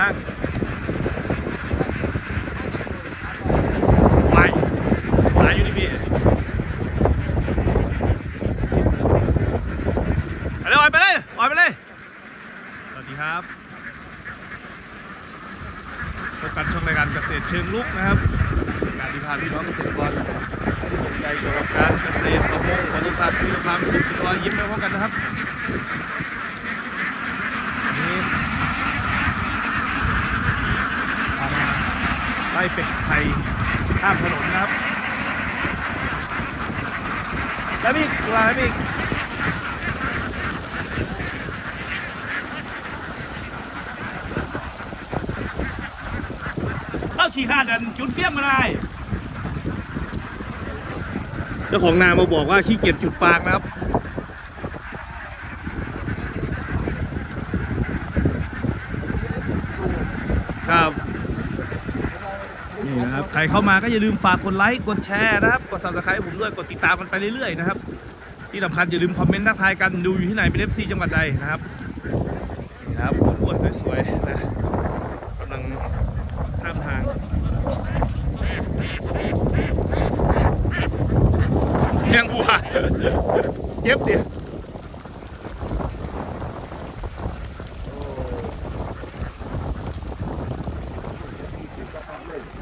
นั่งไม่ตายอยู่นี่พี่ไปเลยออยไปเลยออยไปเลย สวัสดีครับพบกันช่วงรายการเกษตรเชิงลุกนะครับงานที่พาพี่น้องเกษตรกรที่สนใจเกี่ยวกับการเกษตรประมงปศุสัตว์มีความสุขมีรอยยิ้มไปพบกันนะครับนี่พามาไล่ เป็ดไทยข้ามถนนนะครับแล้วอีกแล้วอีกเอาขี่ขาดดันจุดเปี้ยงมาได้เจ้าของนามาบอกว่าขี้เกียจจุดฟางนะครับครับ นี่นะครับใครเข้ามาก็อย่าลืมฝากกดไลค์กดแชร์นะครับกด subscribe ผมด้วยกดติดตามกันไปเรื่อยๆนะครับที่สำคัญอย่าลืมคอมเมนต์ทักทายกันดูอยู่ที่ไหนเป็น FC จังหวัดใดนะครับนี่นะครับอ้วนๆสวยๆนะกำลังข้ามทางเลี้ยงวัวเจ็บเดิ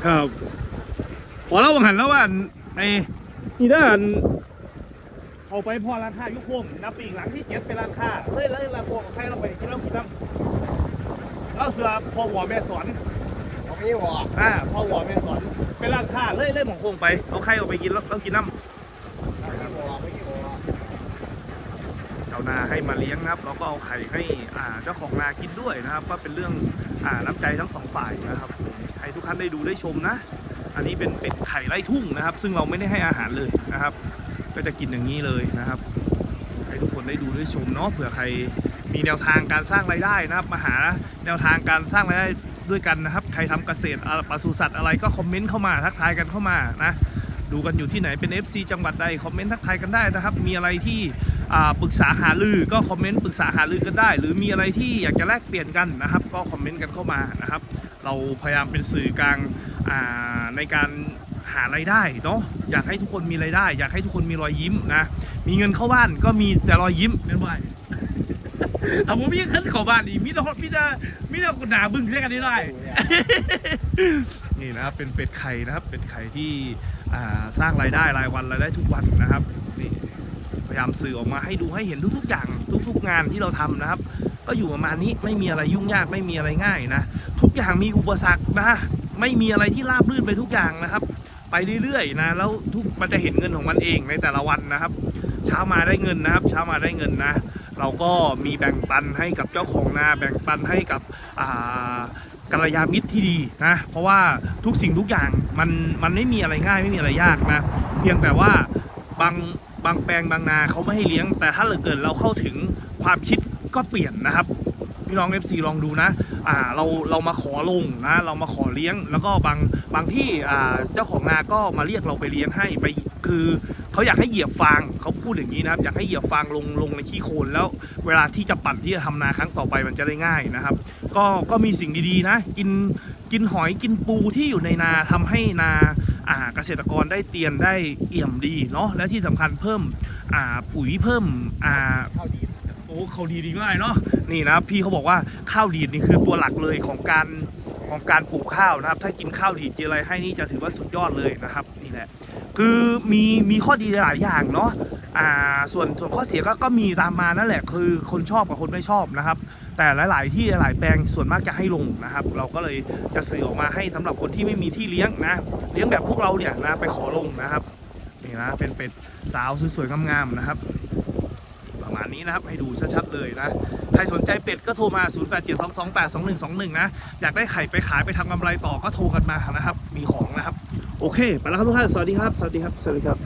ครับพอเราบังหันแล้วว่าอันไอ้นี่ด้านเอาไปพอร้านค้ายุคโคมนับปีกหลังที่เจ็ดเป็นร้านค้าเฮ้ยแล้วร้านพวกใครเราไปกินแล้วกินน้ำเราเสือพอหัวแม่สอนเอาไม่หัวอ่าพ่อหัวเป็นสอนเป็นร้านค้าเล่ยเล่ยหมองโคงไปเอาไข่ออกไปกินแล้วต้องกินน้ำเอาไม่หัวไม่หัวชาวนาให้มาเลี้ยงนะครับแล้วก็เอาไข่ให้อ่าเจ้าของนากินด้วยนะครับ ก็เป็นเรื่องอ่าน้ำใจทั้งสองฝ่ายนะครับให้ ท่านได้ดูได้ชมนะ อันนี้เป็นเป็ดไข่ไร่ทุ่งนะครับ ซึ่งเราไม่ได้ให้อาหารเลยนะครับ ก็จะกินอย่างนี้เลยนะครับ ให้ทุกคนได้ดูได้ชมเนาะเผื่อใครมีแนวทางการสร้างรายได้นะครับ มาหาแนวทางการสร้างรายได้ด้วยกันนะครับ ใครทำเกษตรปศุสัตว์อะไรก็คอมเมนต์เข้ามาทักทายกันเข้ามานะดูกันอยู่ที่ไหนเป็น FC จังหวัดใดคอมเมนต์ทักทายกันได้นะครับ มีอะไรที่ปรึกษาหารือก็คอมเมนต์ปรึกษาหารือกันได้ หรือมีอะไรที่อยากจะแลกเปลี่ยนกันนะครับ ก็คอมเมนต์กันเข้ามานะครับ เราพยายามเป็นสื่อกลางอ่าในการหารายได้เนาะอยากให้ทุกคนมีรายได้ อยากให้ทุกคนมีรอยยิ้มนะ มีเงินเข้าบ้านก็มีแต่รอยยิ้มเป็นไงเอาผมมีเงินเข้าบ้านอีกมีแต่มีแต่มีแต่หนาบึ้งใช่กันได้นี่นะครับเป็นเป็ดไข่นะครับเป็ดไข่ที่อ่าสร้างรายได้รายวันรายได้ทุกวันนะครับนี่พยายามสื่อออกมาให้ดูให้เห็นทุกๆอย่างทุกๆงานที่เราทำนะครับ ก็อยู่ประมาณนี้ไม่มีอะไรยุ่งยากไม่มีอะไรง่ายนะ ทุกอย่างมีอุปสรรคนะ ไม่มีอะไรที่ราบรื่นไปทุกอย่างนะครับ ไปเรื่อยๆนะแล้วทุกมันจะเห็นเงินของมันเองในแต่ละวันนะครับ เช้ามาได้เงินนะครับ เช้ามาได้เงินนะ เราก็มีแบ่งปันให้กับเจ้าของนาแบ่งปันให้กับอ่ากัลยาณมิตรที่ดีนะ เพราะว่าทุกสิ่งทุกอย่างมันมันไม่มีอะไรง่ายไม่มีอะไรยากนะ เพียงแต่ว่าบางบางแปลงบางนาเขาไม่ให้เลี้ยง แต่ถ้าเกิดเราเข้าถึงความคิด ก็เปลี่ยนนะครับพี่น้อง FC ลองดูนะอ่าเราเรามาขอลงนะเรามาขอเลี้ยง แล้วก็บางบางที่อ่าเจ้าของนาก็มาเรียกเราไปเลี้ยงให้ไปคือเขาอยากให้เหยียบฟางเขาพูดอย่างนี้นะครับ อยากให้เหยียบฟางลงลงในขี้โคลนแล้วเวลาที่จะปั่นที่จะทำนาครั้งต่อไปมันจะได้ง่ายนะครับ ก็ก็มีสิ่งดีๆนะ กินกินหอยกินปูที่อยู่ในนาทำให้นาอ่าเกษตรกรได้เตียนได้เอี่ยมดีเนาะและที่สำคัญเพิ่มอ่าปุ๋ยเพิ่มอ่า อ้เขาดีดีง่ายเนาะนี่นะพี่เขาบอกว่าข้าวดีดนี่คือตัวหลักเลยของการของการปลูกข้าวนะครับ ถ้ากินข้าวดีดเจออะไรให้นี่จะถือว่าสุดยอดเลยนะครับนี่แหละคือมีมีข้อดีหลายอย่างเนาะอ่าส่วนส่วนข้อเสียก็ก็มีตามมานั่นแหละ คือคนชอบกับคนไม่ชอบนะครับ แต่หลาย ๆ ที่หลายแปลงส่วนมากจะให้ลงนะครับ เราก็เลยจะสื่อออกมาให้สำหรับคนที่ไม่มีที่เลี้ยงนะ เลี้ยงแบบพวกเราเนี่ยนะไปขอลงนะครับนี่นะเป็นเป็ดสาวสวยๆงามๆนะครับาณนี้นะครับ ให้ดูชัดๆเลยนะ ใครสนใจเป็ดก็โทรมา 0872282121 นะ อยากได้ไข่ไปขายไปทำกำไรต่อก็โทรกันมานะครับ มีของนะครับ โอเค ไปแล้วครับทุกท่าน สวัสดีครับ สวัสดีครับ สวัสดีครับ